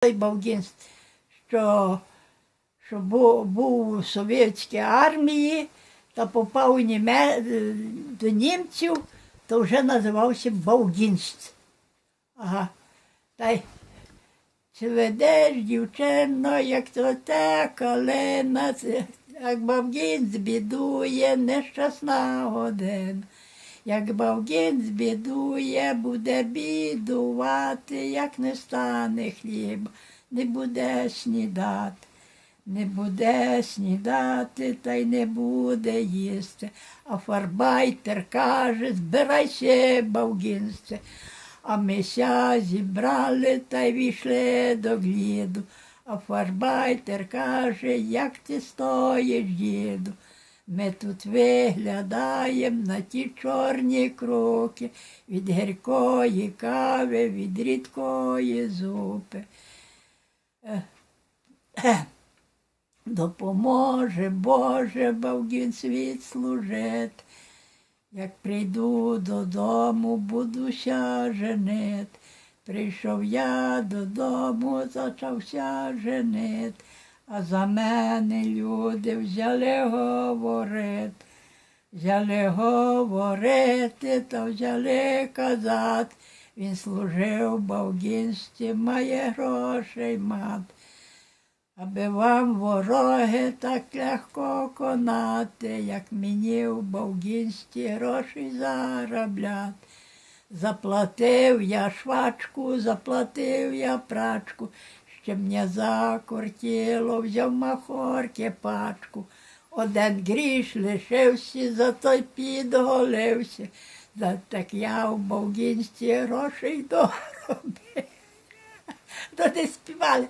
той Бавгінст, що, що був, був у совєтській армії та попав у Німе, до німців, то вже називався Бавгінст. Ага. Та й чи ведеш, дівчино, як то те калина, це- як бавгін збідує, нещасна година. Як бавгін збідує, буде бідувати, як не стане хліба, не буде снідати. Не буде снідати, та й не буде їсти. А фарбайтер каже, збирайся, бавгінце. А ми ся зібрали та й війшли до гліду. А фарбайтер каже, як ти стоїш, діду. Ми тут виглядаємо на ті чорні кроки від гіркої кави, від рідкої зупи. Е, е, Допоможе, Боже, Бавгін світ служить. Як прийду додому, будуся женит. Прийшов я додому, почався женит, а за мене люди взяли говорити. Взяли говорити та взяли казати. Він служив в Бавгінстві, має грошей мати. Аби вам вороги так легко конати, як мені в Бавгінсті гроші заробляти. Заплатив я швачку, заплатив я прачку, ще мені закортіло, взяв махорки пачку. Один гріш лишився, за той підголився. За так я в Бавгінсті грошей доробив. То співали.